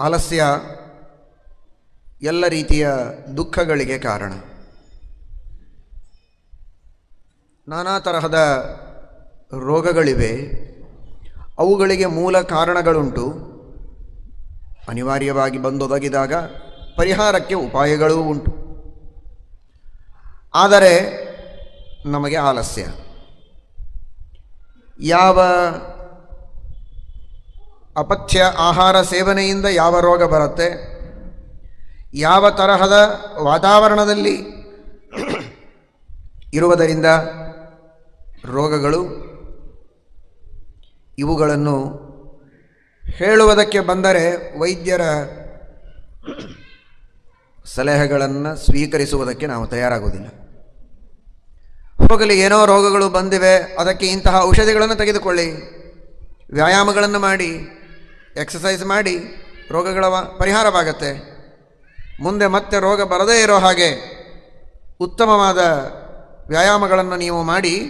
ಆಲಸ್ಯ ಎಲ್ಲ ರೀತಿಯ ದುಃಖಗಳಿಗೆ ಕಾರಣ. ನಾನಾ ತರಹದ ರೋಗಗಳಿವೆ. ಅವುಗಳಿಗೆ ಮೂಲ ಕಾರಣಗಳುಂಟು. ಅನಿವಾರ್ಯವಾಗಿ ಬಂದೊದಗಿದಾಗ ಪರಿಹಾರಕ್ಕೆ ಉಪಾಯಗಳೂ ಉಂಟು. ಆದರೆ ನಮಗೆ ಆಲಸ್ಯ. ಯಾವ ಅಪಥ್ಯ ಆಹಾರ ಸೇವನೆಯಿಂದ ಯಾವ ರೋಗ ಬರುತ್ತೆ? ಯಾವ ತರಹದ ವಾತಾವರಣದಲ್ಲಿ ಇರುವುದರಿಂದ ರೋಗಗಳು? ಇವುಗಳನ್ನು ಹೇಳುವುದಕ್ಕೆ ಬಂದರೆ ವೈದ್ಯರ ಸಲಹೆಗಳನ್ನು ಸ್ವೀಕರಿಸುವುದಕ್ಕೆ ನಾವು ತಯಾರಾಗುವುದಿಲ್ಲ. ಹೋಗಲಿ, ಏನೋ ರೋಗಗಳು ಬಂದಿವೆ, ಅದಕ್ಕೆ ಇಂತಹ ಔಷಧಿಗಳನ್ನು ತೆಗೆದುಕೊಳ್ಳಿ, ವ್ಯಾಯಾಮಗಳನ್ನು ಮಾಡಿ ಎಕ್ಸಸೈಸ್ ಮಾಡಿ ರೋಗಗಳ ಪರಿಹಾರವಾಗತ್ತೆ. ಮುಂದೆ ಮತ್ತೆ ರೋಗ ಬರದೇ ಇರೋ ಹಾಗೆ ಉತ್ತಮವಾದ ವ್ಯಾಯಾಮಗಳನ್ನು ನೀವು ಮಾಡಿ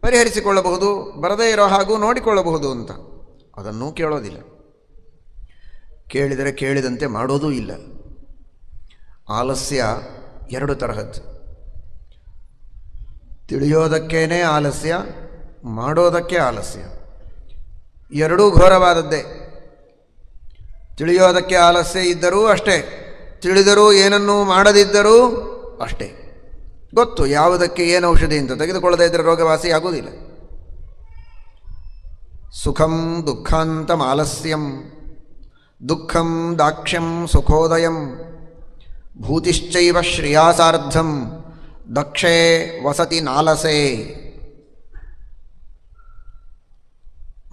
ಪರಿಹರಿಸಿಕೊಳ್ಳಬಹುದು, ಬರದೇ ಇರೋ ಹಾಗೂ ನೋಡಿಕೊಳ್ಳಬಹುದು ಅಂತ. ಅದನ್ನೂ ಕೇಳೋದಿಲ್ಲ. ಕೇಳಿದರೆ ಕೇಳಿದಂತೆ ಮಾಡೋದೂ ಇಲ್ಲ. ಆಲಸ್ಯ ಎರಡು ತರಹದ್ದು. ತಿಳಿಯೋದಕ್ಕೇನೆ ಆಲಸ್ಯ, ಮಾಡೋದಕ್ಕೆ ಆಲಸ್ಯ. ಎರಡೂ ಘೋರವಾದದ್ದೇ. ತಿಳಿಯೋದಕ್ಕೆ ಆಲಸ್ಯ ಇದ್ದರೂ ಅಷ್ಟೇ. ತಿಳಿದರೂ ಏನನ್ನೂ ಮಾಡದಿದ್ದರೂ ಅಷ್ಟೇ. ಗೊತ್ತು ಯಾವುದಕ್ಕೆ ಏನು ಔಷಧಿ ಅಂತ ತೆಗೆದುಕೊಳ್ಳದೇ ಇದ್ದರೆ ರೋಗವಾಸಿ ಆಗುವುದಿಲ್ಲ. ಸುಖಂ ದುಃಖಾಂತ ಆಲಸ್ಯಂ, ದುಃಖಂ ದಾಕ್ಷ್ಯಂ ಸುಖೋದಯಂ, ಭೂತಿಶ್ಚೈವ ಶ್ರೇಯಾಸಾರ್ಧಂ, ದಕ್ಷೇ ವಸತಿ ನಾಲಸೆ.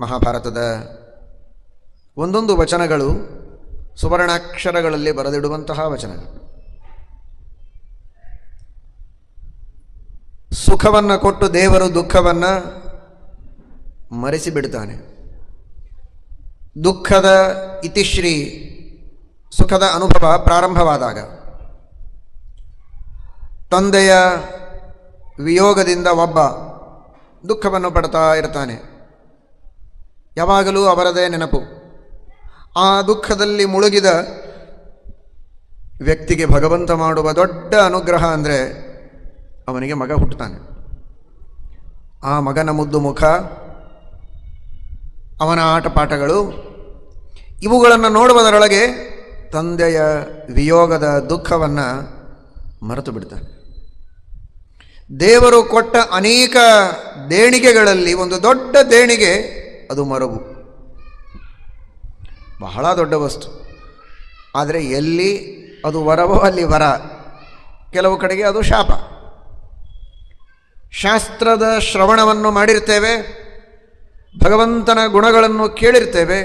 ಮಹಾಭಾರತದ ಒಂದೊಂದು ವಚನಗಳು ಸುವರ್ಣಾಕ್ಷರಗಳಲ್ಲಿ ಬರೆದಿಡುವಂತಹ ವಚನಗಳು. ಸುಖವನ್ನು ಕೊಟ್ಟು ದೇವರು ದುಃಖವನ್ನು ಮರೆಸಿಬಿಡ್ತಾನೆ. ದುಃಖದ ಇತಿಶ್ರೀ, ಸುಖದ ಅನುಭವ ಪ್ರಾರಂಭವಾದಾಗ, ತಂದೆಯ ವಿಯೋಗದಿಂದ ಒಬ್ಬ ದುಃಖವನ್ನು ಪಡ್ತಾ ಇರ್ತಾನೆ. ಯಾವಾಗಲೂ ಅವರದೇ ನೆನಪು. ಆ ದುಃಖದಲ್ಲಿ ಮುಳುಗಿದ ವ್ಯಕ್ತಿಗೆ ಭಗವಂತ ಮಾಡುವ ದೊಡ್ಡ ಅನುಗ್ರಹ ಅಂದರೆ ಅವನಿಗೆ ಮಗ ಹುಟ್ಟುತ್ತಾನೆ. ಆ ಮಗನ ಮುದ್ದು ಮುಖ, ಅವನ ಆಟಪಾಠಗಳು ಇವುಗಳನ್ನು ನೋಡುವುದರೊಳಗೆ ತಂದೆಯ ವಿಯೋಗದ ದುಃಖವನ್ನು ಮರೆತು ಬಿಡ್ತಾನೆ. ದೇವರು ಕೊಟ್ಟ ಅನೇಕ ದೇಣಿಗೆಗಳಲ್ಲಿ ಒಂದು ದೊಡ್ಡ ದೇಣಿಗೆ ಅದು ಮರವು ಬಹಳ ದೊಡ್ಡ ವಸ್ತು. ಆದರೆ ಎಲ್ಲಿ ಅದು ವರವೋ ಅಲ್ಲಿ ವರ. ಕೆಲವು ಕಡೆಗೆ ಅದು ಶಾಪ. ಶಾಸ್ತ್ರದ ಶ್ರವಣವನ್ನು ಮಾಡಿರ್ತೇವೆ, ಭಗವಂತನ ಗುಣಗಳನ್ನು ಕೇಳಿರ್ತೇವೆ,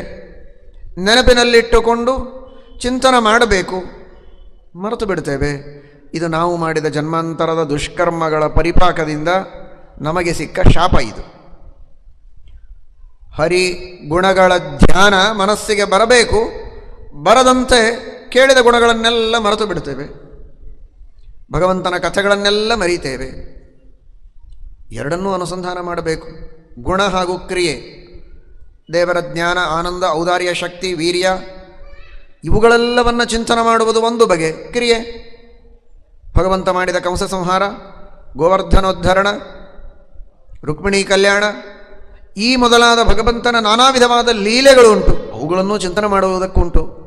ನೆನಪಿನಲ್ಲಿಟ್ಟುಕೊಂಡು ಚಿಂತನೆ ಮಾಡಬೇಕು, ಮರೆತು ಬಿಡ್ತೇವೆ. ಇದು ನಾವು ಮಾಡಿದ ಜನ್ಮಾಂತರದ ದುಷ್ಕರ್ಮಗಳ ಪರಿಪಾಕದಿಂದ ನಮಗೆ ಸಿಕ್ಕ ಶಾಪ ಇದು. ಹರಿ ಗುಣಗಳ ಧ್ಯಾನ ಮನಸ್ಸಿಗೆ ಬರಬೇಕು, ಬರದಂತೆ ಕೇಳಿದ ಗುಣಗಳನ್ನೆಲ್ಲ ಮರೆತು ಬಿಡ್ತೇವೆ. ಭಗವಂತನ ಕಥೆಗಳನ್ನೆಲ್ಲ ಮರೀತೇವೆ. ಎರಡನ್ನೂ ಅನುಸಂಧಾನ ಮಾಡಬೇಕು. ಗುಣ ಹಾಗೂ ಕ್ರಿಯೆ, ದೇವರ ಜ್ಞಾನ, ಆನಂದ, ಔದಾರ್ಯ, ಶಕ್ತಿ, ವೀರ್ಯ, ಇವುಗಳೆಲ್ಲವನ್ನು ಚಿಂತನೆ ಮಾಡುವುದು ಒಂದು ಬಗೆ, ಕ್ರಿಯೆ. ಭಗವಂತ ಮಾಡಿದ ಕಂಸ ಸಂಹಾರ, ಗೋವರ್ಧನೋದ್ಧರಣ, ರುಕ್ಮಿಣಿ ಕಲ್ಯಾಣ ಈ ಮೊದಲಾದ ಭಗವಂತನ ನಾನಾ ವಿಧವಾದ ಲೀಲೆಗಳು ಉಂಟು. ಅವುಗಳನ್ನು ಚಿಂತನೆ ಮಾಡುವುದಕ್ಕುಂಟು.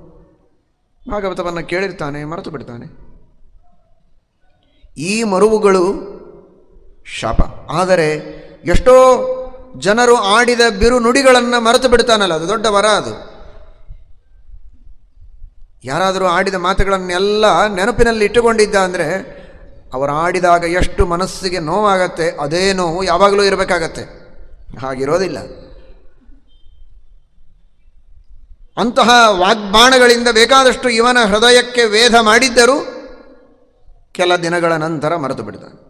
ಭಾಗವತವನ್ನು ಕೇಳಿರ್ತಾನೆ, ಮರೆತು ಬಿಡ್ತಾನೆ. ಈ ಮರುವುಗಳು ಶಾಪ. ಆದರೆ ಎಷ್ಟೋ ಜನರು ಆಡಿದ ಬಿರು ನುಡಿಗಳನ್ನು ಮರೆತು ಬಿಡ್ತಾನಲ್ಲ, ಅದು ದೊಡ್ಡ ವರ ಅದು. ಯಾರಾದರೂ ಆಡಿದ ಮಾತುಗಳನ್ನೆಲ್ಲ ನೆನಪಿನಲ್ಲಿ ಇಟ್ಟುಕೊಂಡಿದ್ದ ಅಂದರೆ, ಅವರು ಆಡಿದಾಗ ಎಷ್ಟು ಮನಸ್ಸಿಗೆ ನೋವಾಗತ್ತೆ, ಅದೇ ನೋವು ಯಾವಾಗಲೂ ಇರಬೇಕಾಗತ್ತೆ. ಹಾಗಿರೋದಿಲ್ಲ. ಅಂತಹ ವಾಗ್ಬಾಣಗಳಿಂದ ಬೇಕಾದಷ್ಟು ಇವನ ಹೃದಯಕ್ಕೆ ವೇದ ಮಾಡಿದ್ದರೂ ಕೆಲ ದಿನಗಳ ನಂತರ ಮರೆತು ಬಿಡ್ತಾನೆ.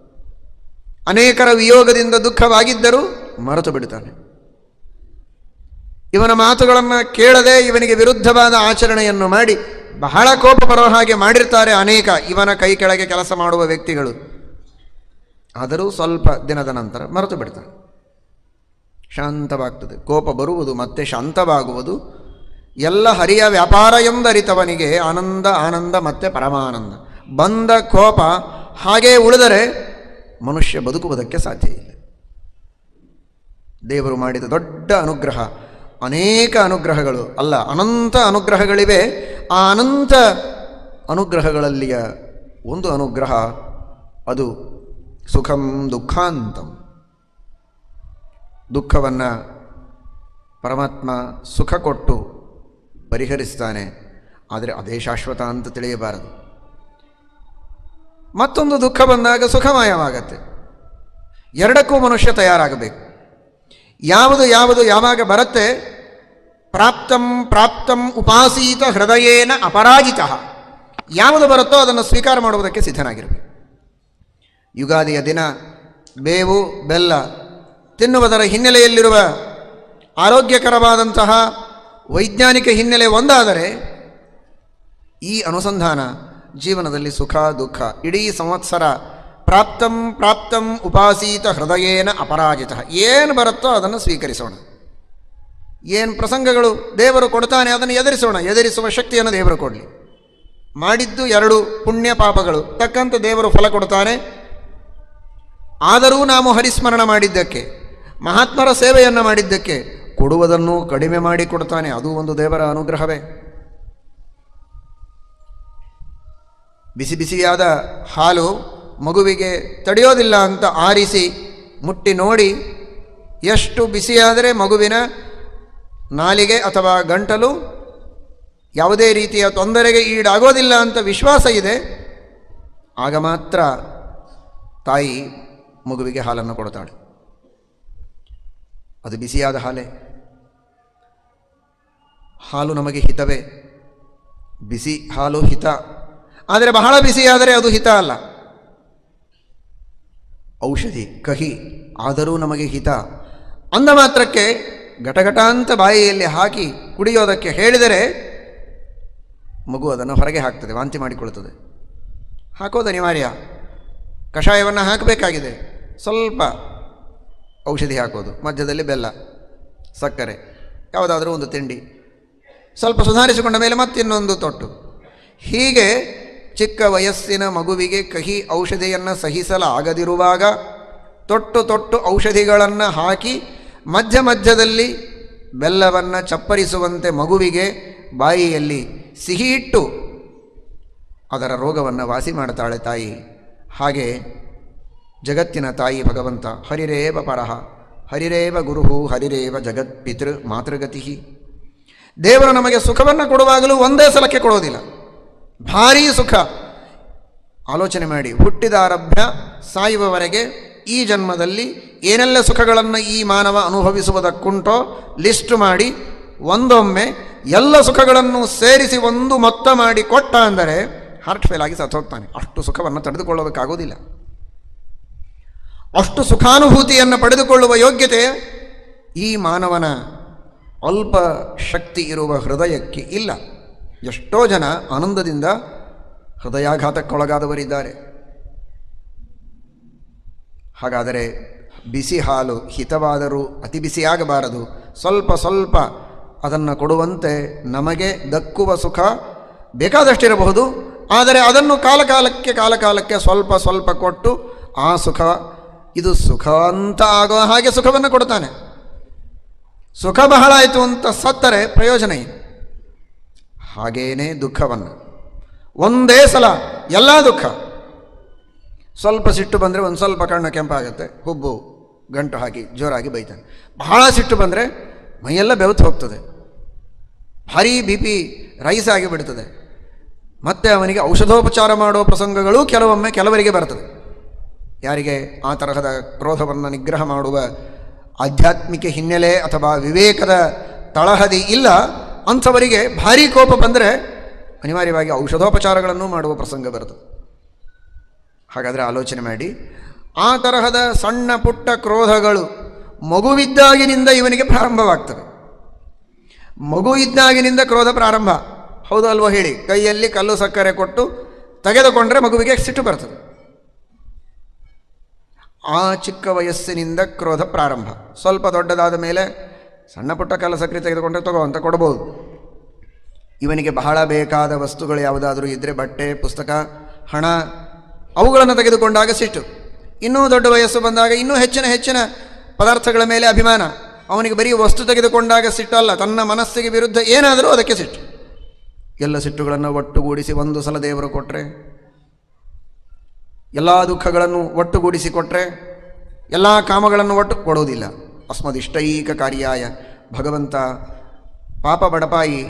ಅನೇಕರ ವಿಯೋಗದಿಂದ ದುಃಖವಾಗಿದ್ದರೂ ಮರೆತು ಬಿಡ್ತಾನೆ. ಇವನ ಮಾತುಗಳನ್ನು ಕೇಳದೆ ಇವನಿಗೆ ವಿರುದ್ಧವಾದ ಆಚರಣೆಯನ್ನು ಮಾಡಿ ಬಹಳ ಕೋಪ ಬರೋ ಹಾಗೆ ಮಾಡಿರ್ತಾರೆ ಅನೇಕ ಇವನ ಕೈ ಕೆಳಗೆ ಕೆಲಸ ಮಾಡುವ ವ್ಯಕ್ತಿಗಳು. ಆದರೂ ಸ್ವಲ್ಪ ದಿನದ ನಂತರ ಮರೆತು ಬಿಡ್ತಾನೆ. ಶಾಂತವಾಗ್ತದೆ. ಕೋಪ ಬರುವುದು ಮತ್ತೆ ಶಾಂತವಾಗುವುದು. ಎಲ್ಲ ಹರಿಯ ವ್ಯಾಪಾರ ಎಂದರಿತವನಿಗೆ ಆನಂದ ಆನಂದ ಮತ್ತೆ ಪರಮಾನಂದ. ಬಂದ ಕೋಪ ಹಾಗೇ ಉಳಿದರೆ ಮನುಷ್ಯ ಬದುಕುವುದಕ್ಕೆ ಸಾಧ್ಯ ಇಲ್ಲ. ದೇವರು ಮಾಡಿದ ದೊಡ್ಡ ಅನುಗ್ರಹ, ಅನೇಕ ಅನುಗ್ರಹಗಳು ಅಲ್ಲ, ಅನಂತ ಅನುಗ್ರಹಗಳಿವೆ. ಆ ಅನಂತ ಅನುಗ್ರಹಗಳಲ್ಲಿಯ ಒಂದು ಅನುಗ್ರಹ ಅದು ಸುಖಂ ದುಃಖಾಂತಂ. ದುಃಖವನ್ನು ಪರಮಾತ್ಮ ಸುಖ ಕೊಟ್ಟು ಪರಿಹರಿಸ್ತಾನೆ. ಆದರೆ ಅದೇ ಶಾಶ್ವತ ಅಂತ ತಿಳಿಯಬಾರದು. ಮತ್ತೊಂದು ದುಃಖ ಬಂದಾಗ ಸುಖಮಯವಾಗತ್ತೆ. ಎರಡಕ್ಕೂ ಮನುಷ್ಯ ತಯಾರಾಗಬೇಕು. ಯಾವುದು ಯಾವುದು ಯಾವಾಗ ಬರುತ್ತೆ? ಪ್ರಾಪ್ತಂ ಪ್ರಾಪ್ತಂ ಉಪಾಸೀತ ಹೃದಯೇನ ಅಪರಾಜಿತ. ಯಾವುದು ಬರುತ್ತೋ ಅದನ್ನು ಸ್ವೀಕಾರ ಮಾಡುವುದಕ್ಕೆ ಸಿದ್ಧನಾಗಿರಬೇಕು. ಯುಗಾದಿಯ ದಿನ ಬೇವು, ಬೆಲ್ಲ ತಿನ್ನುವುದರ ಹಿನ್ನೆಲೆಯಲ್ಲಿರುವ ಆರೋಗ್ಯಕರವಾದಂತಹ ವೈಜ್ಞಾನಿಕ ಹಿನ್ನೆಲೆ ಒಂದಾದರೆ ಈ ಅನುಸಂಧಾನ ಜೀವನದಲ್ಲಿ ಸುಖ, ದುಃಖ, ಇಡೀ ಸಂವತ್ಸರ ಪ್ರಾಪ್ತಂ ಪ್ರಾಪ್ತಂ ಉಪಾಸೀತ ಹೃದಯೇನ ಅಪರಾಜಿತ. ಏನು ಬರುತ್ತೋ ಅದನ್ನು ಸ್ವೀಕರಿಸೋಣ. ಏನು ಪ್ರಸಂಗಗಳು ದೇವರು ಕೊಡ್ತಾನೆ ಅದನ್ನು ಎದುರಿಸೋಣ. ಎದುರಿಸುವ ಶಕ್ತಿಯನ್ನು ದೇವರು ಕೊಡಲಿ. ಮಾಡಿದ್ದು ಎರಡು ಪುಣ್ಯ ಪಾಪಗಳು. ತಕ್ಕಂತೆ ದೇವರು ಫಲ ಕೊಡ್ತಾನೆ. ಆದರೂ ನಾವು ಹರಿಸ್ಮರಣ ಮಾಡಿದ್ದಕ್ಕೆ. ಮಹಾತ್ಮರ ಸೇವೆಯನ್ನು ಮಾಡಿದ್ದಕ್ಕೆ ಕೊಡುವುದನ್ನು ಕಡಿಮೆ ಮಾಡಿ ಕೊಡ್ತಾನೆ. ಅದು ಒಂದು ದೇವರ ಅನುಗ್ರಹವೇ. ಬಿಸಿ ಬಿಸಿಯಾದ ಹಾಲು ಮಗುವಿಗೆ ತಡೆಯೋದಿಲ್ಲ ಅಂತ ಆರಿಸಿ ಮುಟ್ಟಿ ನೋಡಿ ಎಷ್ಟು ಬಿಸಿಯಾದರೆ ಮಗುವಿನ ನಾಲಿಗೆ ಅಥವಾ ಗಂಟಲು ಯಾವುದೇ ರೀತಿಯ ತೊಂದರೆಗೆ ಈಡಾಗೋದಿಲ್ಲ ಅಂತ ವಿಶ್ವಾಸ ಇದೆ. ಆಗ ಮಾತ್ರ ತಾಯಿ ಮಗುವಿಗೆ ಹಾಲನ್ನು ಕೊಡ್ತಾಳೆ. ಅದು ಬಿಸಿಯಾದ ಹಾಲೆ. ಹಾಲು ನಮಗೆ ಹಿತವೇ. ಬಿಸಿ ಹಾಲು ಹಿತ. ಆದರೆ ಬಹಳ ಬಿಸಿಯಾದರೆ ಅದು ಹಿತ ಅಲ್ಲ. ಔಷಧಿ, ಕಹಿ ಆದರೂ ನಮಗೆ ಹಿತ. ಅಂದ ಮಾತ್ರಕ್ಕೆ ಘಟಘಟ ಅಂತ ಬಾಯಿಯಲ್ಲಿ ಹಾಕಿ ಕುಡಿಯೋದಕ್ಕೆ ಹೇಳಿದರೆ ಮಗು ಅದನ್ನು ಹೊರಗೆ ಹಾಕ್ತದೆ, ವಾಂತಿ ಮಾಡಿಕೊಳ್ಳುತ್ತದೆ. ಹಾಕೋದು ಅನಿವಾರ್ಯ. ಕಷಾಯವನ್ನು ಹಾಕಬೇಕಾಗಿದೆ. ಸ್ವಲ್ಪ ಔಷಧಿ ಹಾಕೋದು, ಮಧ್ಯದಲ್ಲಿ ಬೆಲ್ಲ, ಸಕ್ಕರೆ, ಯಾವುದಾದ್ರೂ ಒಂದು ತಿಂಡಿ. ಸ್ವಲ್ಪ ಸುಧಾರಿಸಿಕೊಂಡ ಮೇಲೆ ಮತ್ತಿನ್ನೊಂದು ತೊಟ್ಟು. ಹೀಗೆ ಚಿಕ್ಕ ವಯಸ್ಸಿನ ಮಗುವಿಗೆ ಕಹಿ ಔಷಧಿಯನ್ನು ಸಹಿಸಲಾಗದಿರುವಾಗ ತೊಟ್ಟು ತೊಟ್ಟು ಔಷಧಿಗಳನ್ನು ಹಾಕಿ ಮಧ್ಯ ಮಧ್ಯದಲ್ಲಿ ಬೆಲ್ಲವನ್ನು ಚಪ್ಪರಿಸುವಂತೆ ಮಗುವಿಗೆ ಬಾಯಿಯಲ್ಲಿ ಸಿಹಿ ಇಟ್ಟು ಅದರ ರೋಗವನ್ನು ವಾಸಿ ಮಾಡ್ತಾಳೆ ತಾಯಿ. ಹಾಗೆ ಜಗತ್ತಿನ ತಾಯಿ ಭಗವಂತ, ಹರಿರೇವ ಪರಹ. ಹರಿರೇವ ಗುರುಹು, ಹರಿರೇವ ಜಗತ್ ಪಿತೃ ಮಾತೃಗತಿ ದೇವರು ನಮಗೆ ಸುಖವನ್ನು ಕೊಡುವಾಗಲೂ ಒಂದೇ ಸಲಕ್ಕೆ ಕೊಡೋದಿಲ್ಲ. ಭಾರೀ ಸುಖ. ಆಲೋಚನೆ ಮಾಡಿ ಹುಟ್ಟಿದಾರಭ್ಯ ಸಾಯುವವರೆಗೆ ಈ ಜನ್ಮದಲ್ಲಿ ಏನೆಲ್ಲ ಸುಖಗಳನ್ನು ಈ ಮಾನವ ಅನುಭವಿಸುವುದಕ್ಕುಂಟೋ ಲಿಸ್ಟ್ ಮಾಡಿ, ಒಂದೊಮ್ಮೆ ಎಲ್ಲ ಸುಖಗಳನ್ನು ಸೇರಿಸಿ ಒಂದು ಮೊತ್ತ ಮಾಡಿ ಕೊಟ್ಟ ಅಂದರೆ ಹಾರ್ಟ್ ಫೇಲ್ ಆಗಿ ಸತ್ತೋಗ್ತಾನೆ. ಅಷ್ಟು ಸುಖವನ್ನು ತಡೆದುಕೊಳ್ಳೋದಕ್ಕಾಗೋದಿಲ್ಲ. ಅಷ್ಟು ಸುಖಾನುಭೂತಿಯನ್ನು ಪಡೆದುಕೊಳ್ಳುವ ಯೋಗ್ಯತೆ ಈ ಮಾನವನ ಅಲ್ಪ ಶಕ್ತಿ ಇರುವ ಹೃದಯಕ್ಕೆ ಇಲ್ಲ. ಎಷ್ಟೋ ಜನ ಆನಂದದಿಂದ ಹೃದಯಾಘಾತಕ್ಕೊಳಗಾದವರಿದ್ದಾರೆ. ಹಾಗಾದರೆ ಬಿಸಿ ಹಾಲು ಹಿತವಾದರೂ ಅತಿ ಬಿಸಿಯಾಗಬಾರದು. ಸ್ವಲ್ಪ ಸ್ವಲ್ಪ ಅದನ್ನು ಕೊಡುವಂತೆ ನಮಗೆ ದಕ್ಕುವ ಸುಖ ಬೇಕಾದಷ್ಟಿರಬಹುದು. ಆದರೆ ಅದನ್ನು ಕಾಲಕಾಲಕ್ಕೆ ಕಾಲಕಾಲಕ್ಕೆ ಸ್ವಲ್ಪ ಸ್ವಲ್ಪ ಕೊಟ್ಟು ಆ ಸುಖ ಇದು ಸುಖ ಅಂತ ಆಗೋ ಹಾಗೆ ಸುಖವನ್ನು ಕೊಡ್ತಾನೆ ಸುಖ ಬಹಳ ಆಯಿತು ಅಂತ ಸತ್ತರೆ ಪ್ರಯೋಜನ ಏನು? ಹಾಗೇನೇ ದುಃಖವನ್ನು. ಒಂದೇ ಸಲ ಎಲ್ಲ ದುಃಖ. ಸ್ವಲ್ಪ ಸಿಟ್ಟು ಬಂದರೆ ಒಂದು ಸ್ವಲ್ಪ ಕಣ್ಣು ಕೆಂಪಾಗುತ್ತೆ, ಹುಬ್ಬು ಗಂಟು ಹಾಕಿ ಜೋರಾಗಿ ಬೈತಾನೆ. ಬಹಳ ಸಿಟ್ಟು ಬಂದರೆ ಮೈಯೆಲ್ಲ ಬೆವತ್ತು ಹೋಗ್ತದೆ. ಭಾರೀ ಬಿ ಪಿ ರೈಸ್ ಆಗಿಬಿಡ್ತದೆ. ಮತ್ತೆ ಅವನಿಗೆ ಔಷಧೋಪಚಾರ ಮಾಡೋ ಪ್ರಸಂಗಗಳು ಕೆಲವೊಮ್ಮೆ ಕೆಲವರಿಗೆ ಬರ್ತದೆ. ಯಾರಿಗೆ ಆ ತರಹದ ಕ್ರೋಧವನ್ನು ನಿಗ್ರಹ ಮಾಡುವ ಆಧ್ಯಾತ್ಮಿಕ ಹಿನ್ನೆಲೆ ಅಥವಾ ವಿವೇಕದ ತಳಹದಿ ಇಲ್ಲ, ಅಂಥವರಿಗೆ ಭಾರೀ ಕೋಪ ಬಂದರೆ ಅನಿವಾರ್ಯವಾಗಿ ಔಷಧೋಪಚಾರಗಳನ್ನು ಮಾಡುವ ಪ್ರಸಂಗ ಬರ್ತದೆ ಹಾಗಾದರೆ ಆಲೋಚನೆ ಮಾಡಿ, ಆ ತರಹದ ಸಣ್ಣ ಪುಟ್ಟ ಕ್ರೋಧಗಳು ಮಗುವಿದ್ದಾಗಿನಿಂದ ಇವನಿಗೆ ಪ್ರಾರಂಭವಾಗ್ತವೆ. ಮಗು ಇದ್ದಾಗಿನಿಂದ ಕ್ರೋಧ ಪ್ರಾರಂಭ. ಹೌದು ಅಲ್ವೋ ಹೇಳಿ? ಕೈಯಲ್ಲಿ ಕಲ್ಲು ಸಕ್ಕರೆ ಕೊಟ್ಟು ತೆಗೆದುಕೊಂಡ್ರೆ ಮಗುವಿಗೆ ಸಿಟ್ಟು ಬರ್ತದೆ. ಆ ಚಿಕ್ಕ ವಯಸ್ಸಿನಿಂದ ಕ್ರೋಧ ಪ್ರಾರಂಭ. ಸ್ವಲ್ಪ ದೊಡ್ಡದಾದ ಮೇಲೆ ಸಣ್ಣ ಪುಟ್ಟ ಕೆಲಸಕ್ಕೆ ತೆಗೆದುಕೊಂಡ್ರೆ ತಗೋ ಅಂತ ಕೊಡ್ಬೋದು. ಇವನಿಗೆ ಬಹಳ ಬೇಕಾದ ವಸ್ತುಗಳು ಯಾವುದಾದರೂ ಇದ್ದರೆ ಬಟ್ಟೆ, ಪುಸ್ತಕ, ಹಣ, ಅವುಗಳನ್ನು ತೆಗೆದುಕೊಂಡಾಗ ಸಿಟ್ಟು. ಇನ್ನೂ ದೊಡ್ಡ ವಯಸ್ಸು ಬಂದಾಗ ಇನ್ನೂ ಹೆಚ್ಚಿನ ಹೆಚ್ಚಿನ ಪದಾರ್ಥಗಳ ಮೇಲೆ ಅಭಿಮಾನ. ಅವನಿಗೆ ಬರೀ ವಸ್ತು ತೆಗೆದುಕೊಂಡಾಗ ಸಿಟ್ಟಲ್ಲ, ತನ್ನ ಮನಸ್ಸಿಗೆ ವಿರುದ್ಧ ಏನಾದರೂ ಅದಕ್ಕೆ ಸಿಟ್ಟು. ಎಲ್ಲ ಸಿಟ್ಟುಗಳನ್ನು ಒಟ್ಟುಗೂಡಿಸಿ ಒಂದು ಸಲ ದೇವರು ಕೊಟ್ಟರೆ ಎಲ್ಲ ದುಃಖಗಳನ್ನು ಒಟ್ಟುಗೂಡಿಸಿ ಕೊಟ್ಟರೆ ಎಲ್ಲ ಕಾಮಗಳನ್ನು ಒಟ್ಟು ಕೊಡುವುದಿಲ್ಲ ಅಸ್ಮದಿಷ್ಟೈಕ ಕಾರ್ಯಾಯ. ಭಗವಂತ ಪಾಪ ಬಡಪಾಯಿ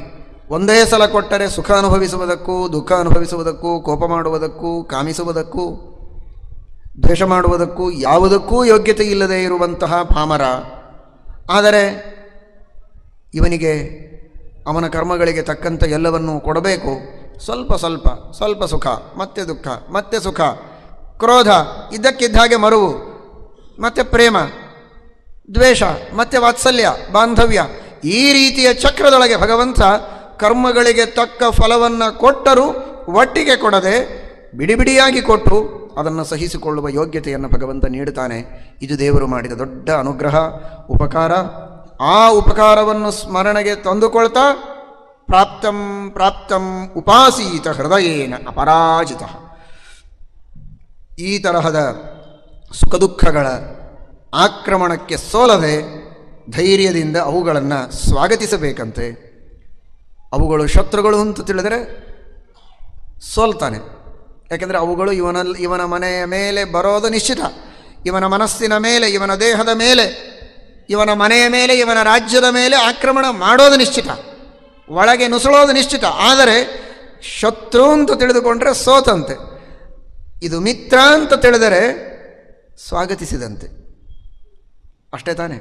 ಒಂದೇ ಸಲ ಕೊಟ್ಟರೆ ಸುಖ ಅನುಭವಿಸುವುದಕ್ಕೂ, ದುಃಖ ಅನುಭವಿಸುವುದಕ್ಕೂ, ಕೋಪ ಮಾಡುವುದಕ್ಕೂ, ಕಾಮಿಸುವುದಕ್ಕೂ, ದ್ವೇಷ ಮಾಡುವುದಕ್ಕೂ ಯಾವುದಕ್ಕೂ ಯೋಗ್ಯತೆ ಇಲ್ಲದೆ ಇರುವಂತಹ ಪಾಮರ ಆದರೆ ಇವನಿಗೆ, ಅವನ ಕರ್ಮಗಳಿಗೆ ತಕ್ಕಂಥ ಎಲ್ಲವನ್ನೂ ಕೊಡಬೇಕು. ಸ್ವಲ್ಪ ಸ್ವಲ್ಪ ಸ್ವಲ್ಪ ಸುಖ, ಮತ್ತೆ ದುಃಖ, ಮತ್ತೆ ಸುಖ. ಕ್ರೋಧ, ಇದ್ದಕ್ಕಿದ್ದ ಹಾಗೆ ಮರುವು, ಮತ್ತೆ ಪ್ರೇಮ, ದ್ವೇಷ, ಮತ್ತು ವಾತ್ಸಲ್ಯ, ಬಾಂಧವ್ಯ, ಈ ರೀತಿಯ ಚಕ್ರದೊಳಗೆ ಭಗವಂತ ಕರ್ಮಗಳಿಗೆ ತಕ್ಕ ಫಲವನ್ನು ಕೊಟ್ಟರೂ ಒಟ್ಟಿಗೆ ಕೊಡದೆ ಬಿಡಿಬಿಡಿಯಾಗಿ ಕೊಟ್ಟು ಅದನ್ನು ಸಹಿಸಿಕೊಳ್ಳುವ ಯೋಗ್ಯತೆಯನ್ನು ಭಗವಂತ ನೀಡುತ್ತಾನೆ. ಇದು ದೇವರು ಮಾಡಿದ ದೊಡ್ಡ ಅನುಗ್ರಹ, ಉಪಕಾರ. ಆ ಉಪಕಾರವನ್ನು ಸ್ಮರಣೆಗೆ ತಂದುಕೊಳ್ತಾ ಪ್ರಾಪ್ತಂ ಪ್ರಾಪ್ತಂ ಉಪಾಸೀತ ಹೃದಯೇನ ಅಪರಾಜಿತ. ಈ ತರಹದ ಸುಖ ದುಃಖಗಳ ಆಕ್ರಮಣಕ್ಕೆ ಸೋಲದೆ ಧೈರ್ಯದಿಂದ ಅವುಗಳನ್ನು ಸ್ವಾಗತಿಸಬೇಕಂತೆ ಅವುಗಳು ಶತ್ರುಗಳು ಅಂತ ತಿಳಿದರೆ ಸೋಲ್ತಾನೆ. ಯಾಕೆಂದರೆ ಅವುಗಳು ಇವನಲ್ಲಿ ಇವನ ಮನೆಯ ಮೇಲೆ ಬರೋದು ನಿಶ್ಚಿತ. ಇವನ ಮನಸ್ಸಿನ ಮೇಲೆ, ಇವನ ದೇಹದ ಮೇಲೆ, ಇವನ ಮನೆಯ ಮೇಲೆ, ಇವನ ರಾಜ್ಯದ ಮೇಲೆ ಆಕ್ರಮಣ ಮಾಡೋದು ನಿಶ್ಚಿತ. ಒಳಗೆ ನುಸುಳೋದು ನಿಶ್ಚಿತ. ಆದರೆ ಶತ್ರು ಅಂತ ತಿಳಿದುಕೊಂಡ್ರೆ ಸೋತಂತೆ. ಇದು ಮಿತ್ರ ಅಂತ ತಿಳಿದರೆ ಸ್ವಾಗತಿಸಿದಂತೆ. ಅಷ್ಟೇ ತಾನೆ.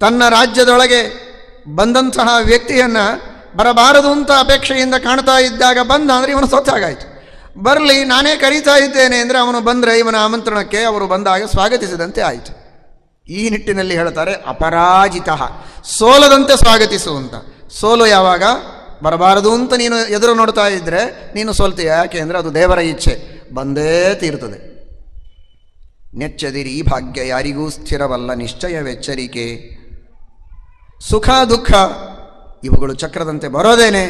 ತನ್ನ ರಾಜ್ಯದೊಳಗೆ ಬಂದಂತಹ ವ್ಯಕ್ತಿಯನ್ನು ಬರಬಾರದು ಅಂತ ಅಪೇಕ್ಷೆಯಿಂದ ಕಾಣ್ತಾ ಇದ್ದಾಗ ಬಂದ ಅಂದರೆ ಇವನು ಸೊತ್ತಾಗಾಯಿತು ಬರಲಿ, ನಾನೇ ಕರೀತಾ ಇದ್ದೇನೆ ಅಂದರೆ ಅವನು ಬಂದರೆ ಇವನ ಆಮಂತ್ರಣಕ್ಕೆ ಅವರು ಬಂದಾಗ ಸ್ವಾಗತಿಸಿದಂತೆ ಆಯಿತು. ಈ ನಿಟ್ಟಿನಲ್ಲಿ ಹೇಳ್ತಾರೆ ಅಪರಾಜಿತ. ಸೋಲದಂತೆ ಸ್ವಾಗತಿಸು ಅಂತ. ಸೋಲು ಯಾವಾಗ? ಬರಬಾರದು ಅಂತ ನೀನು ಎದುರು ನೋಡ್ತಾ ಇದ್ದರೆ ನೀನು ಸೋಲ್ತೀಯ? ಯಾಕೆ ಅಂದರೆ ಅದು ದೇವರ ಇಚ್ಛೆ. ಬಂದೇ ತೀರ್ತದೆ. ನೆಚ್ಚದಿರಿ ಭಾಗ್ಯ ಯಾರಿಗೂ ಸ್ಥಿರವಲ್ಲ ನಿಶ್ಚಯವೆಚ್ಚರಿಕೆ ಸುಖ, ದುಃಖ, ಇವುಗಳು ಚಕ್ರದಂತೆ ಬರೋದೇನೆ.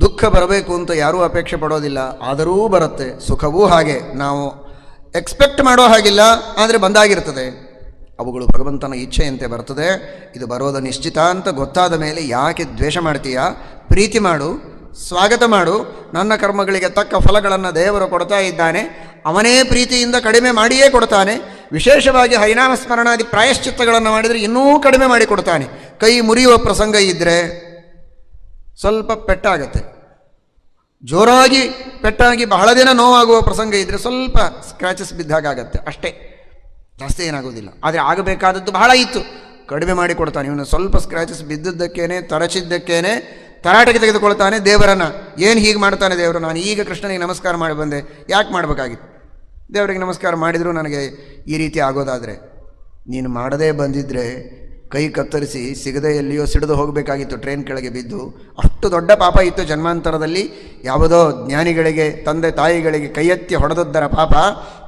ದುಃಖ ಬರಬೇಕು ಅಂತ ಯಾರೂ ಅಪೇಕ್ಷೆ ಪಡೋದಿಲ್ಲ. ಆದರೂ ಬರುತ್ತೆ. ಸುಖವೂ ಹಾಗೆ. ನಾವು ಎಕ್ಸ್ಪೆಕ್ಟ್ ಮಾಡೋ ಹಾಗಿಲ್ಲ, ಆದರೆ ಬಂದಾಗಿರ್ತದೆ. ಅವುಗಳು ಭಗವಂತನ ಇಚ್ಛೆಯಂತೆ ಬರ್ತದೆ. ಇದು ಬರೋದು ನಿಶ್ಚಿತ ಅಂತ ಗೊತ್ತಾದ ಮೇಲೆ ಯಾಕೆ ದ್ವೇಷ ಮಾಡ್ತೀಯಾ? ಪ್ರೀತಿ ಮಾಡು, ಸ್ವಾಗತ ಮಾಡು. ನನ್ನ ಕರ್ಮಗಳಿಗೆ ತಕ್ಕ ಫಲಗಳನ್ನು ದೇವರು ಕೊಡ್ತಾ ಇದ್ದಾನೆ. ಅವನೇ ಪ್ರೀತಿಯಿಂದ ಕಡಿಮೆ ಮಾಡಿಯೇ ಕೊಡ್ತಾನೆ. ವಿಶೇಷವಾಗಿ ಹೈನಾಮ ಸ್ಮರಣಾದಿ ಪ್ರಾಯಶ್ಚಿತ್ತಗಳನ್ನು ಮಾಡಿದರೆ ಇನ್ನೂ ಕಡಿಮೆ ಮಾಡಿ ಕೊಡ್ತಾನೆ. ಕೈ ಮುರಿಯುವ ಪ್ರಸಂಗ ಇದ್ದರೆ ಸ್ವಲ್ಪ ಪೆಟ್ಟಾಗತ್ತೆ. ಜೋರಾಗಿ ಪೆಟ್ಟಾಗಿ ಬಹಳ ದಿನ ನೋವಾಗುವ ಪ್ರಸಂಗ ಇದ್ದರೆ ಸ್ವಲ್ಪ ಸ್ಕ್ರ್ಯಾಚಸ್ ಬಿದ್ದಾಗತ್ತೆ ಅಷ್ಟೇ. ಜಾಸ್ತಿ ಏನಾಗೋದಿಲ್ಲ. ಆದರೆ ಆಗಬೇಕಾದದ್ದು ಬಹಳ ಇತ್ತು. ಕಡಿಮೆ ಮಾಡಿ ಕೊಡ್ತಾನೆ. ಇವನು ಸ್ವಲ್ಪ ಸ್ಕ್ರ್ಯಾಚಸ್ ಬಿದ್ದದ್ದಕ್ಕೇನೆ, ತರಚಿದ್ದಕ್ಕೇನೆ, ತರಾಟೆಗೆ ತೆಗೆದುಕೊಳ್ತಾನೆ ದೇವರನ್ನು. ಏನು ಹೀಗೆ ಮಾಡ್ತಾನೆ ದೇವರು? ನಾನು ಈಗ ಕೃಷ್ಣನಿಗೆ ನಮಸ್ಕಾರ ಮಾಡಿ ಬಂದೆ. ಯಾಕೆ ಮಾಡಬೇಕಾಗಿತ್ತು? ದೇವರಿಗೆ ನಮಸ್ಕಾರ ಮಾಡಿದರೂ ನನಗೆ ಈ ರೀತಿ ಆಗೋದಾದರೆ, ನೀನು ಮಾಡದೇ ಬಂದಿದ್ದರೆ ಕೈ ಕತ್ತರಿಸಿ ಸಿಗದೆ ಎಲ್ಲಿಯೋ ಸಿಡಿದು ಹೋಗಬೇಕಾಗಿತ್ತು ಟ್ರೈನ್ ಕೆಳಗೆ ಬಿದ್ದು. ಅಷ್ಟು ದೊಡ್ಡ ಪಾಪ ಇತ್ತು ಜನ್ಮಾಂತರದಲ್ಲಿ. ಯಾವುದೋ ಜ್ಞಾನಿಗಳಿಗೆ, ತಂದೆ ತಾಯಿಗಳಿಗೆ ಕೈ ಎತ್ತಿ ಹೊಡೆದದ್ದರ ಪಾಪ.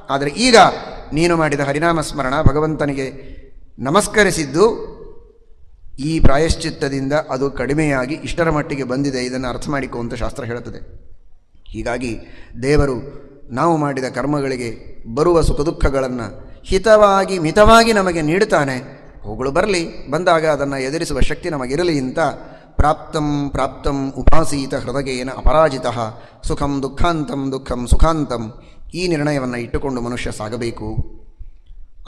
ಆದರೆ ಈಗ ನೀನು ಮಾಡಿದ ಹರಿನಾಮ ಸ್ಮರಣ ಭಗವಂತನಿಗೆ ನಮಸ್ಕರಿಸಿದ್ದು ಈ ಪ್ರಾಯಶ್ಚಿತ್ತದಿಂದ ಅದು ಕಡಿಮೆಯಾಗಿ ಇಷ್ಟರ ಮಟ್ಟಿಗೆ ಬಂದಿದೆ. ಇದನ್ನು ಅರ್ಥ ಮಾಡಿಕೊ ಅಂತ ಶಾಸ್ತ್ರ ಹೇಳುತ್ತದೆ. ಹೀಗಾಗಿ ದೇವರು ನಾವು ಮಾಡಿದ ಕರ್ಮಗಳಿಗೆ ಬರುವ ಸುಖ ದುಃಖಗಳನ್ನು ಹಿತವಾಗಿ, ಮಿತವಾಗಿ ನಮಗೆ ನೀಡುತ್ತಾನೆ. ಅವುಗಳು ಬರಲಿ, ಬಂದಾಗ ಅದನ್ನು ಎದುರಿಸುವ ಶಕ್ತಿ ನಮಗಿರಲಿ ಅಂತ ಪ್ರಾಪ್ತಂ ಪ್ರಾಪ್ತಂ ಉಪಾಸೀತ ಹೃದಯೇನ ಅಪರಾಜಿತ. ಸುಖಂ ದುಃಖಾಂತಂ ದುಃಖಂ ಸುಖಾಂತಂ. ಈ ನಿರ್ಣಯವನ್ನು ಇಟ್ಟುಕೊಂಡು ಮನುಷ್ಯ ಸಾಗಬೇಕು.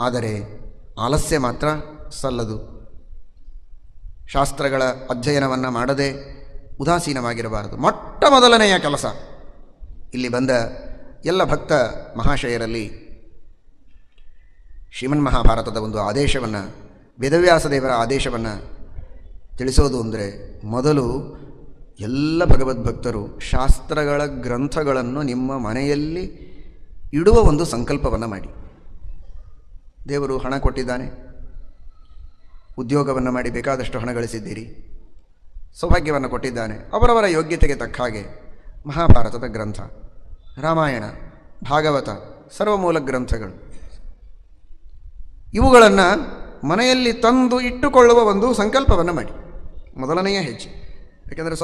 ಆದರೆ ಆಲಸ್ಯ ಮಾತ್ರ ಸಲ್ಲದು. ಶಾಸ್ತ್ರಗಳ ಅಧ್ಯಯನವನ್ನು ಮಾಡದೆ ಉದಾಸೀನವಾಗಿರಬಾರದು. ಮೊಟ್ಟ ಮೊದಲನೆಯ ಕೆಲಸ. ಇಲ್ಲಿ ಬಂದ ಎಲ್ಲ ಭಕ್ತ ಮಹಾಶಯರಲ್ಲಿ ಶ್ರೀಮನ್ ಮಹಾಭಾರತದ ಒಂದು ಆದೇಶವನ್ನು, ವೇದವ್ಯಾಸ ದೇವರ ಆದೇಶವನ್ನು ತಿಳಿಸೋದು ಅಂದರೆ ಮೊದಲು ಎಲ್ಲ ಭಗವದ್ಭಕ್ತರು ಶಾಸ್ತ್ರಗಳ ಗ್ರಂಥಗಳನ್ನು ನಿಮ್ಮ ಮನೆಯಲ್ಲಿ ಇಡುವ ಒಂದು ಸಂಕಲ್ಪವನ್ನು ಮಾಡಿ. ದೇವರು ಹಣ ಕೊಟ್ಟಿದ್ದಾನೆ. ಉದ್ಯೋಗವನ್ನು ಮಾಡಿ ಬೇಕಾದಷ್ಟು ಹಣ ಗಳಿಸಿದ್ದೀರಿ. ಸೌಭಾಗ್ಯವನ್ನು ಕೊಟ್ಟಿದ್ದಾನೆ. ಅವರವರ ಯೋಗ್ಯತೆಗೆ ತಕ್ಕ ಹಾಗೆ ಮಹಾಭಾರತದ ಗ್ರಂಥ, ರಾಮಾಯಣ, ಭಾಗವತ, ಸರ್ವಮೂಲ ಗ್ರಂಥಗಳು. ಇವುಗಳನ್ನು ಮನೆಯಲ್ಲಿ ತಂದು ಇಟ್ಟುಕೊಳ್ಳುವ ಒಂದು ಸಂಕಲ್ಪವನ್ನು ಮಾಡಿ. ಮೊದಲನೆಯ ಹೆಜ್ಜೆ. ಯಾಕೆಂದರೆ ಸ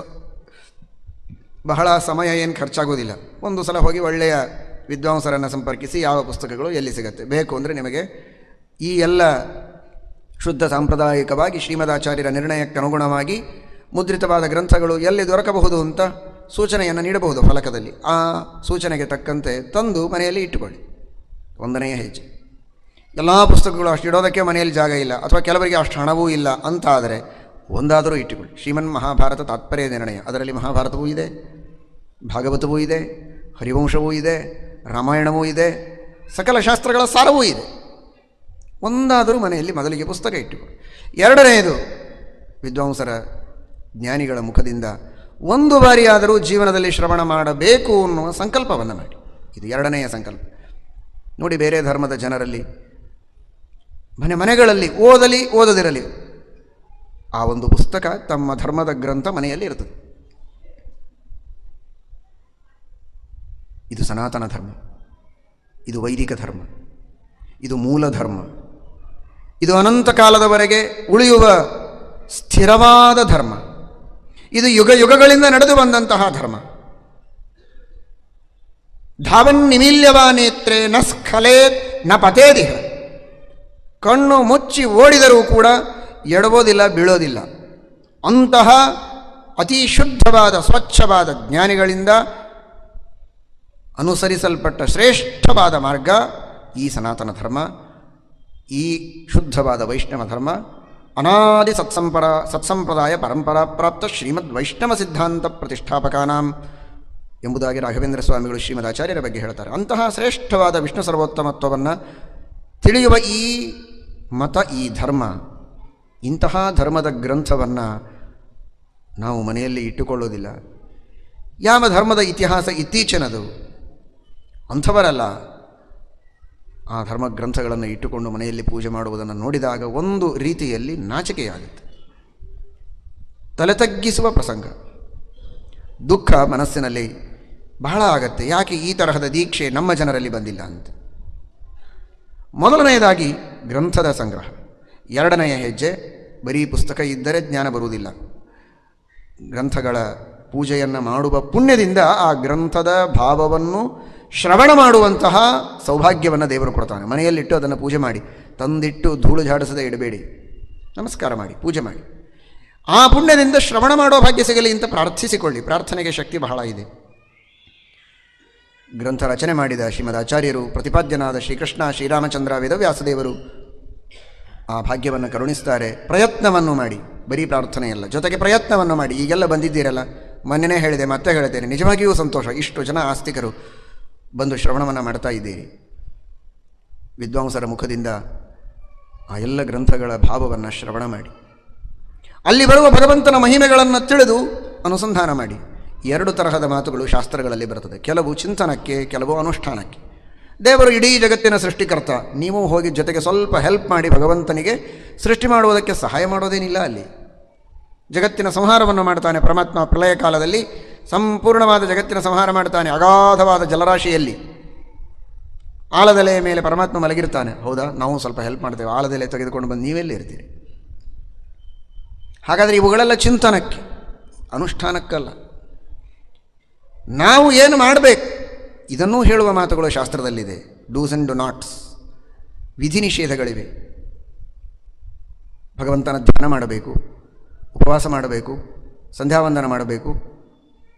ಬಹಳ ಸಮಯ ಏನು ಖರ್ಚಾಗೋದಿಲ್ಲ. ಒಂದು ಸಲ ಹೋಗಿ ಒಳ್ಳೆಯ ವಿದ್ವಾಂಸರನ್ನು ಸಂಪರ್ಕಿಸಿ ಯಾವ ಪುಸ್ತಕಗಳು ಎಲ್ಲಿ ಸಿಗುತ್ತೆ. ಬೇಕು ಅಂದರೆ ನಿಮಗೆ ಈ ಎಲ್ಲ ಶುದ್ಧ ಸಾಂಪ್ರದಾಯಿಕವಾಗಿ ಶ್ರೀಮದಾಚಾರ್ಯರ ನಿರ್ಣಯಕ್ಕೆ ಅನುಗುಣವಾಗಿ ಮುದ್ರಿತವಾದ ಗ್ರಂಥಗಳು ಎಲ್ಲಿ ದೊರಕಬಹುದು ಅಂತ ಸೂಚನೆಯನ್ನು ನೀಡಬಹುದು ಫಲಕದಲ್ಲಿ. ಆ ಸೂಚನೆಗೆ ತಕ್ಕಂತೆ ತಂದು ಮನೆಯಲ್ಲಿ ಇಟ್ಟುಕೊಳ್ಳಿ. ಒಂದನೆಯ ಹೆಜ್ಜೆ. ಎಲ್ಲ ಪುಸ್ತಕಗಳು ಅಷ್ಟು ಇಡೋದಕ್ಕೆ ಮನೆಯಲ್ಲಿ ಜಾಗ ಇಲ್ಲ ಅಥವಾ ಕೆಲವರಿಗೆ ಅಷ್ಟು ಹಣವೂ ಇಲ್ಲ ಅಂತ ಆದರೆ ಒಂದಾದರೂ ಇಟ್ಟುಕೊಳ್ಳಿ. ಶ್ರೀಮನ್ ಮಹಾಭಾರತ ತಾತ್ಪರ್ಯ ನಿರ್ಣಯ. ಅದರಲ್ಲಿ ಮಹಾಭಾರತವೂ ಇದೆ, ಭಾಗವತವೂ ಇದೆ, ಹರಿವಂಶವೂ ಇದೆ ರಾಮಾಯಣವೂ ಇದೆ, ಸಕಲ ಶಾಸ್ತ್ರಗಳ ಸಾರವೂ ಇದೆ. ಒಂದಾದರೂ ಮನೆಯಲ್ಲಿ ಮೊದಲಿಗೆ ಪುಸ್ತಕ ಇಟ್ಟುಕೊಳ್ಳಿ ಎರಡನೆಯದು, ವಿದ್ವಾಂಸರ ಜ್ಞಾನಿಗಳ ಮುಖದಿಂದ ಒಂದು ಬಾರಿಯಾದರೂ ಜೀವನದಲ್ಲಿ ಶ್ರವಣ ಮಾಡಬೇಕು ಅನ್ನುವ ಸಂಕಲ್ಪವನ್ನು ಮಾಡಿ. ಇದು ಎರಡನೆಯ ಸಂಕಲ್ಪ. ನೋಡಿ, ಬೇರೆ ಧರ್ಮದ ಜನರಲ್ಲಿ, ಮನೆ ಮನೆಗಳಲ್ಲಿ ಓದಲಿ ಓದದಿರಲಿ, ಆ ಒಂದು ಪುಸ್ತಕ ತಮ್ಮ ಧರ್ಮದ ಗ್ರಂಥ ಮನೆಯಲ್ಲಿ ಇರ್ತದೆ. ಇದು ಸನಾತನ ಧರ್ಮ. ಇದು ವೈದಿಕ ಧರ್ಮ. ಇದು ಮೂಲ ಧರ್ಮ. ಇದು ಅನಂತ ಕಾಲದವರೆಗೆ ಉಳಿಯುವ ಸ್ಥಿರವಾದ ಧರ್ಮ. ಇದು ಯುಗ ಯುಗಗಳಿಂದ ನಡೆದು ಬಂದಂತಹ ಧರ್ಮ. ಧಾವನ್ ನಿಮೀಲ್ಯವಾ ನೇತ್ರೆ ನ ಸ್ಖಲೇತ್ನ ಪತೇದಿಹ. ಕಣ್ಣು ಮುಚ್ಚಿ ಓಡಿದರೂ ಕೂಡ ಎಡಬೋದಿಲ್ಲ ಬೀಳೋದಿಲ್ಲ. ಅಂತಹ ಅತಿ ಶುದ್ಧವಾದ, ಸ್ವಚ್ಛವಾದ ಜ್ಞಾನಿಗಳಿಂದ ಅನುಸರಿಸಲ್ಪಟ್ಟ ಶ್ರೇಷ್ಠವಾದ ಮಾರ್ಗ ಈ ಸನಾತನ ಧರ್ಮ, ಈ ಶುದ್ಧವಾದ ವೈಷ್ಣವ ಧರ್ಮ, ಅನಾದಿ ಸತ್ಸಂಪರ, ಸತ್ಸಂಪ್ರದಾಯ ಪರಂಪರಾ ಪ್ರಾಪ್ತ ಶ್ರೀಮದ್ ವೈಷ್ಣವ ಸಿದ್ಧಾಂತ ಪ್ರತಿಷ್ಠಾಪಕಾನಾಂ ಎಂಬುದಾಗಿ ರಾಘವೇಂದ್ರ ಸ್ವಾಮಿಗಳು ಶ್ರೀಮದ್ ಆಚಾರ್ಯರ ಬಗ್ಗೆ ಹೇಳ್ತಾರೆ. ಅಂತಹ ಶ್ರೇಷ್ಠವಾದ ವಿಷ್ಣು ಸರ್ವೋತ್ತಮತ್ವವನ್ನು ತಿಳಿಯುವ ಈ ಮತ, ಈ ಧರ್ಮ, ಇಂತಹ ಧರ್ಮದ ಗ್ರಂಥವನ್ನು ನಾವು ಮನೆಯಲ್ಲಿ ಇಟ್ಟುಕೊಳ್ಳೋದಿಲ್ಲ. ಯಾವ ಧರ್ಮದ ಇತಿಹಾಸ ಇತ್ತೀಚಿನದು ಅಂಥವರಲ್ಲ. ಆ ಧರ್ಮ ಗ್ರಂಥಗಳನ್ನು ಇಟ್ಟುಕೊಂಡು ಮನೆಯಲ್ಲಿ ಪೂಜೆ ಮಾಡುವುದನ್ನು ನೋಡಿದಾಗ ಒಂದು ರೀತಿಯಲ್ಲಿ ನಾಚಿಕೆಯಾಗುತ್ತೆ. ತಲೆ ತಗ್ಗಿಸುವ ಪ್ರಸಂಗ. ದುಃಖ ಮನಸ್ಸಿನಲ್ಲಿ ಬಹಳ ಆಗತ್ತೆ. ಯಾಕೆ ಈ ತರಹದ ದೀಕ್ಷೆ ನಮ್ಮ ಜನರಲ್ಲಿ ಬಂದಿಲ್ಲ ಅಂತ. ಮೊದಲನೆಯದಾಗಿ ಗ್ರಂಥದ ಸಂಗ್ರಹ. ಎರಡನೆಯ ಹೆಜ್ಜೆ, ಬರೀ ಪುಸ್ತಕ ಇದ್ದರೆ ಜ್ಞಾನ ಬರುವುದಿಲ್ಲ. ಗ್ರಂಥಗಳ ಪೂಜೆಯನ್ನು ಮಾಡುವ ಪುಣ್ಯದಿಂದ ಆ ಗ್ರಂಥದ ಭಾವವನ್ನು ಶ್ರವಣ ಮಾಡುವಂತಹ ಸೌಭಾಗ್ಯವನ್ನು ದೇವರು ಕೊಡ್ತಾನೆ. ಮನೆಯಲ್ಲಿಟ್ಟು ಅದನ್ನು ಪೂಜೆ ಮಾಡಿ. ತಂದಿಟ್ಟು ಧೂಳು ಝಾಡಿಸದೆ ಇಡಬೇಡಿ. ನಮಸ್ಕಾರ ಮಾಡಿ, ಪೂಜೆ ಮಾಡಿ. ಆ ಪುಣ್ಯದಿಂದ ಶ್ರವಣ ಮಾಡೋ ಭಾಗ್ಯ ಸಿಗಲಿ ಅಂತ ಪ್ರಾರ್ಥಿಸಿಕೊಳ್ಳಿ. ಪ್ರಾರ್ಥನೆಗೆ ಶಕ್ತಿ ಬಹಳ ಇದೆ. ಗ್ರಂಥ ರಚನೆ ಮಾಡಿದ ಶ್ರೀಮದ್ ಆಚಾರ್ಯರು, ಪ್ರತಿಪಾದ್ಯನಾದ ಶ್ರೀಕೃಷ್ಣ, ಶ್ರೀರಾಮಚಂದ್ರ, ವೇದವ್ಯಾಸದೇವರು ಆ ಭಾಗ್ಯವನ್ನು ಕರುಣಿಸ್ತಾರೆ. ಪ್ರಯತ್ನವನ್ನು ಮಾಡಿ. ಬರೀ ಪ್ರಾರ್ಥನೆಯಲ್ಲ ಜೊತೆಗೆ ಪ್ರಯತ್ನವನ್ನು ಮಾಡಿ. ಈಗೆಲ್ಲ ಬಂದಿದ್ದೀರಲ್ಲ? ಮೊನ್ನೆನೇ ಹೇಳಿದೆ, ಮತ್ತೆ ಹೇಳ್ತೇನೆ ನಿಜವಾಗಿಯೂ ಸಂತೋಷ. ಇಷ್ಟು ಜನ ಆಸ್ತಿಕರು. ಬಂದು ಶ್ರವಣವನ್ನು ಮಾಡ್ತಾ ಇದ್ದೀರಿ. ವಿದ್ವಾಂಸರ ಮುಖದಿಂದ ಆ ಎಲ್ಲ ಗ್ರಂಥಗಳ ಭಾವವನ್ನು ಶ್ರವಣ ಮಾಡಿ. ಅಲ್ಲಿ ಬರುವ ಭಗವಂತನ ಮಹಿಮೆಗಳನ್ನು ತಿಳಿದು ಅನುಸಂಧಾನ ಮಾಡಿ. ಎರಡು ತರಹದ ಮಾತುಗಳು ಶಾಸ್ತ್ರಗಳಲ್ಲಿ ಬರುತ್ತದೆ. ಕೆಲವು ಚಿಂತನಕ್ಕೆ, ಕೆಲವು ಅನುಷ್ಠಾನಕ್ಕೆ. ದೇವರು ಇಡೀ ಜಗತ್ತಿನ ಸೃಷ್ಟಿಕರ್ತ. ನೀವು ಹೋಗಿ ಜೊತೆಗೆ ಸ್ವಲ್ಪ ಹೆಲ್ಪ್ ಮಾಡಿ ಭಗವಂತನಿಗೆ ಸೃಷ್ಟಿ ಮಾಡುವುದಕ್ಕೆ ಸಹಾಯ ಮಾಡೋದೇನಿಲ್ಲ ಅಲ್ಲಿ. ಜಗತ್ತಿನ ಸಂಹಾರವನ್ನು ಮಾಡ್ತಾನೆ ಪರಮಾತ್ಮ ಪ್ರಳಯ ಕಾಲದಲ್ಲಿ. ಸಂಪೂರ್ಣವಾದ ಜಗತ್ತಿನ ಸಂಹಾರ ಮಾಡ್ತಾನೆ ಅಗಾಧವಾದ ಜಲರಾಶಿಯಲ್ಲಿ. ಆಳದಲೆಯ ಮೇಲೆ ಪರಮಾತ್ಮ ಮಲಗಿರ್ತಾನೆ ಹೌದಾ? ನಾವು ಸ್ವಲ್ಪ ಹೆಲ್ಪ್ ಮಾಡ್ತೇವೆ. ಆಳದೆಲೆ ತೆಗೆದುಕೊಂಡು ಬಂದು ನೀವೆಲ್ಲೇ ಇರ್ತೀರಿ. ಹಾಗಾದರೆ ಇವುಗಳೆಲ್ಲ ಚಿಂತನಕ್ಕೆ, ಅನುಷ್ಠಾನಕ್ಕಲ್ಲ. ನಾವು ಏನು ಮಾಡಬೇಕು? ಇದನ್ನೂ ಹೇಳುವ ಮಾತುಗಳು ಶಾಸ್ತ್ರದಲ್ಲಿದೆ. ಡೂಸ್ ಆ್ಯಂಡ್ ಡು ನಾಟ್ಸ್ ವಿಧಿ ನಿಷೇಧಗಳಿವೆ. ಭಗವಂತನ ಧ್ಯಾನ ಮಾಡಬೇಕು, ಉಪವಾಸ ಮಾಡಬೇಕು, ಸಂಧ್ಯಾವಂದನ ಮಾಡಬೇಕು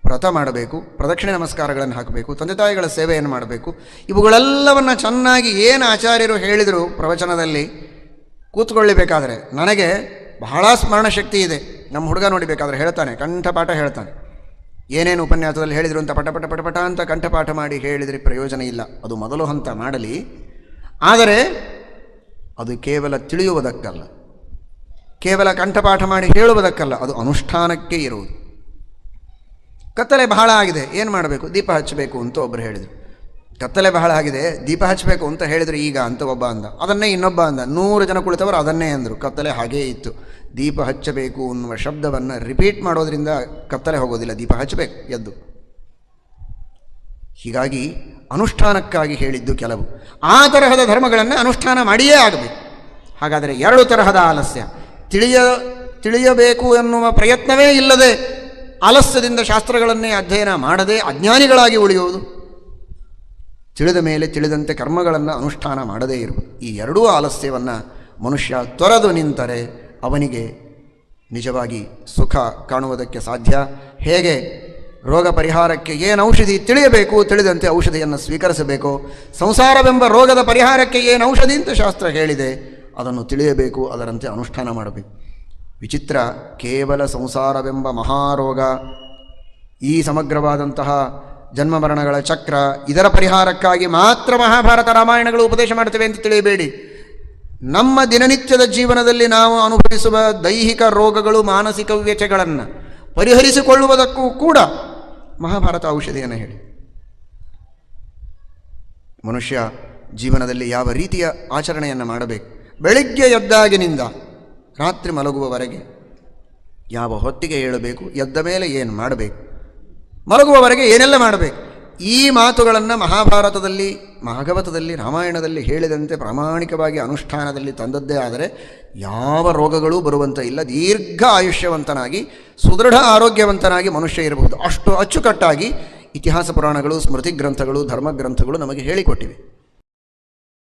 ವ್ರತ ಮಾಡಬೇಕು, ಪ್ರದಕ್ಷಿಣೆ ನಮಸ್ಕಾರಗಳನ್ನು ಹಾಕಬೇಕು, ತಂದೆ ತಾಯಿಗಳ ಸೇವೆಯನ್ನು ಮಾಡಬೇಕು. ಇವುಗಳೆಲ್ಲವನ್ನು ಚೆನ್ನಾಗಿ ಏನು ಆಚಾರ್ಯರು ಹೇಳಿದರು ಪ್ರವಚನದಲ್ಲಿ, ಕೂತ್ಕೊಳ್ಳಬೇಕಾದ್ರೆ. ನನಗೆ ಬಹಳ ಸ್ಮರಣ ಶಕ್ತಿ ಇದೆ. ನಮ್ಮ ಹುಡುಗ ನೋಡಿಬೇಕಾದ್ರೆ ಹೇಳ್ತಾನೆ, ಕಂಠಪಾಠ ಹೇಳ್ತಾನೆ. ಏನೇನು ಉಪನ್ಯಾಸದಲ್ಲಿ ಹೇಳಿದರು ಅಂತ ಪಟಪಟ ಪಟ ಅಂತ ಕಂಠಪಾಠ ಮಾಡಿ ಹೇಳಿದರೆ ಪ್ರಯೋಜನ ಇಲ್ಲ. ಅದು ಮೊದಲು ಹಂತ ಮಾಡಲಿ. ಆದರೆ ಅದು ಕೇವಲ ತಿಳಿಯುವುದಕ್ಕಲ್ಲ. ಕೇವಲ ಕಂಠಪಾಠ ಮಾಡಿ ಹೇಳುವುದಕ್ಕಲ್ಲ. ಅದು ಅನುಷ್ಠಾನಕ್ಕೆ ಇರುವುದು. ಕತ್ತಲೆ ಬಹಳ ಆಗಿದೆ. ಏನು ಮಾಡಬೇಕು? ದೀಪ ಹಚ್ಚಬೇಕು ಅಂತ ಒಬ್ಬರು ಹೇಳಿದರು. ಕತ್ತಲೆ ಬಹಳ ಆಗಿದೆ. ದೀಪ ಹಚ್ಚಬೇಕು ಅಂತ ಹೇಳಿದರು, ಈಗ ಅಂತ ಒಬ್ಬ ಅಂದ. ಅದನ್ನೇ ಇನ್ನೊಬ್ಬ ಅಂದ. ನೂರು ಜನ ಕುಳಿತವರು ಅದನ್ನೇ ಅಂದರು. ಕತ್ತಲೆ ಹಾಗೇ ಇತ್ತು. ದೀಪ ಹಚ್ಚಬೇಕು ಅನ್ನುವ ಶಬ್ದವನ್ನು ರಿಪೀಟ್ ಮಾಡೋದ್ರಿಂದ ಕತ್ತಲೆ ಹೋಗೋದಿಲ್ಲ. ದೀಪ ಹಚ್ಚಬೇಕು, ಎದ್ದು. ಹೀಗಾಗಿ ಅನುಷ್ಠಾನಕ್ಕಾಗಿ ಹೇಳಿದ್ದು ಕೆಲವು. ಆ ತರಹದ ಧರ್ಮಗಳನ್ನು ಅನುಷ್ಠಾನ ಮಾಡಿಯೇ ಆಗಬೇಕು. ಹಾಗಾದರೆ ಎರಡು ತರಹದ ಆಲಸ್ಯ. ತಿಳಿಯ, ತಿಳಿಯಬೇಕು ಎನ್ನುವ ಪ್ರಯತ್ನವೇ ಇಲ್ಲದೆ ಆಲಸ್ಯದಿಂದ ಶಾಸ್ತ್ರಗಳನ್ನೇ ಅಧ್ಯಯನ ಮಾಡದೆ ಅಜ್ಞಾನಿಗಳಾಗಿ ಉಳಿಯುವುದು. ತಿಳಿದ ಮೇಲೆ ತಿಳಿದಂತೆ ಕರ್ಮಗಳನ್ನು ಅನುಷ್ಠಾನ ಮಾಡದೇ ಇರು. ಈ ಎರಡೂ ಆಲಸ್ಯವನ್ನು ಮನುಷ್ಯ ತೊರೆದು ನಿಂತರೆ ಅವನಿಗೆ ನಿಜವಾಗಿ ಸುಖ ಕಾಣುವುದಕ್ಕೆ ಸಾಧ್ಯ. ಹೇಗೆ? ರೋಗ ಪರಿಹಾರಕ್ಕೆ ಏನು ಔಷಧಿ ತಿಳಿಯಬೇಕು? ತಿಳಿದಂತೆ ಔಷಧಿಯನ್ನು ಸ್ವೀಕರಿಸಬೇಕು. ಸಂಸಾರವೆಂಬ ರೋಗದ ಪರಿಹಾರಕ್ಕೆ ಏನು ಔಷಧಿ ಅಂತ ಶಾಸ್ತ್ರ ಹೇಳಿದೆ, ಅದನ್ನು ತಿಳಿಯಬೇಕು, ಅದರಂತೆ ಅನುಷ್ಠಾನ ಮಾಡಬೇಕು. ವಿಚಿತ್ರ ಕೇವಲ ಸಂಸಾರವೆಂಬ ಮಹಾರೋಗ, ಈ ಸಮಗ್ರವಾದಂತಹ ಜನ್ಮ ಮರಣಗಳ ಚಕ್ರ ಇದರ ಪರಿಹಾರಕ್ಕಾಗಿ ಮಾತ್ರ ಮಹಾಭಾರತ ರಾಮಾಯಣಗಳು ಉಪದೇಶ ಮಾಡ್ತೇವೆ ಅಂತ ತಿಳಿಯಬೇಡಿ. ನಮ್ಮ ದಿನನಿತ್ಯದ ಜೀವನದಲ್ಲಿ ನಾವು ಅನುಭವಿಸುವ ದೈಹಿಕ ರೋಗಗಳು, ಮಾನಸಿಕ ವ್ಯಚಗಳನ್ನು ಪರಿಹರಿಸಿಕೊಳ್ಳುವುದಕ್ಕೂ ಕೂಡ ಮಹಾಭಾರತ ಔಷಧಿಯನ್ನು ಹೇಳಿ. ಮನುಷ್ಯ ಜೀವನದಲ್ಲಿ ಯಾವ ರೀತಿಯ ಆಚರಣೆಯನ್ನು ಮಾಡಬೇಕು? ಬೆಳಿಗ್ಗೆ ಎದ್ದಾಗಿನಿಂದ ರಾತ್ರಿ ಮಲಗುವವರೆಗೆ ಯಾವ ಹೊತ್ತಿಗೆ ಹೇಳಬೇಕು, ಎದ್ದ ಮೇಲೆ ಏನು ಮಾಡಬೇಕು, ಮಲಗುವವರೆಗೆ ಏನೆಲ್ಲ ಮಾಡಬೇಕು, ಈ ಮಾತುಗಳನ್ನು ಮಹಾಭಾರತದಲ್ಲಿ, ಭಾಗವತದಲ್ಲಿ, ರಾಮಾಯಣದಲ್ಲಿ ಹೇಳಿದಂತೆ ಪ್ರಾಮಾಣಿಕವಾಗಿ ಅನುಷ್ಠಾನದಲ್ಲಿ ತಂದದ್ದೇ ಆದರೆ ಯಾವ ರೋಗಗಳೂ ಬರುವಂತ ಇಲ್ಲ, ದೀರ್ಘ ಆಯುಷ್ಯವಂತನಾಗಿ, ಸುದೃಢ ಆರೋಗ್ಯವಂತನಾಗಿ ಮನುಷ್ಯ ಇರಬಹುದು. ಅಷ್ಟು ಅಚ್ಚುಕಟ್ಟಾಗಿ ಇತಿಹಾಸ ಪುರಾಣಗಳು, ಸ್ಮೃತಿ ಗ್ರಂಥಗಳು, ಧರ್ಮ ಗ್ರಂಥಗಳು ನಮಗೆ ಹೇಳಿಕೊಟ್ಟಿವೆ.